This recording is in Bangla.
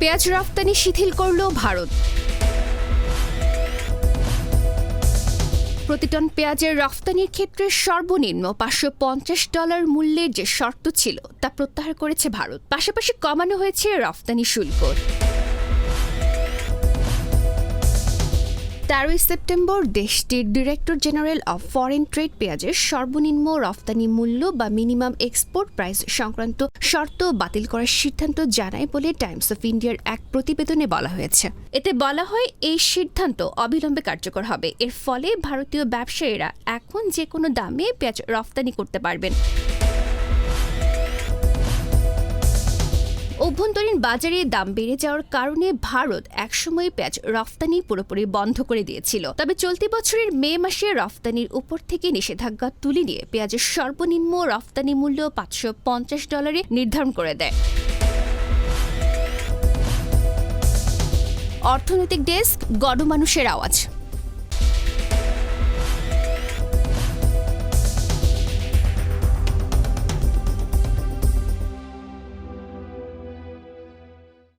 পেঁয়াজ রপ্তানি শিথিল করল ভারত। প্রতি টন পেঁয়াজের রফতানির ক্ষেত্রে সর্বনিম্ন পাঁচশো পঞ্চাশ ডলার মূল্যের যে শর্ত ছিল, তা প্রত্যাহার করেছে ভারত। পাশাপাশি কমানো হয়েছে রফতানি শুল্ক। তেরোই সেপ্টেম্বর দেশটির director general of foreign trade পেঁয়াজের সর্বনিম্ন রফতানি মূল্য বা মিনিমাম এক্সপোর্ট প্রাইস সংক্রান্ত শর্ত বাতিল করার সিদ্ধান্ত জানায় বলে টাইমস অফ ইন্ডিয়ার এক প্রতিবেদনে বলা হয়েছে। এতে বলা হয়, এই সিদ্ধান্ত অবিলম্বে কার্যকর হবে। এর ফলে ভারতীয় ব্যবসায়ীরা এখন যে কোনো দামে পেঁয়াজ রফতানি করতে পারবেন। অভ্যন্তরীণ বাজারে দাম বেড়ে যাওয়ার কারণে ভারত একসময় পেঁয়াজ রফতানি পুরোপুরি বন্ধ করে দিয়েছিল। তবে চলতি বছরের মে মাসে রফতানির উপর থেকে নিষেধাজ্ঞা তুলে নিয়ে পেঁয়াজের সর্বনিম্ন রফতানি মূল্য পাঁচশো পঞ্চাশ ডলারে নির্ধারণ করে দেয়। অর্থনৈতিক ডেস্ক, গণমানুষের আওয়াজ।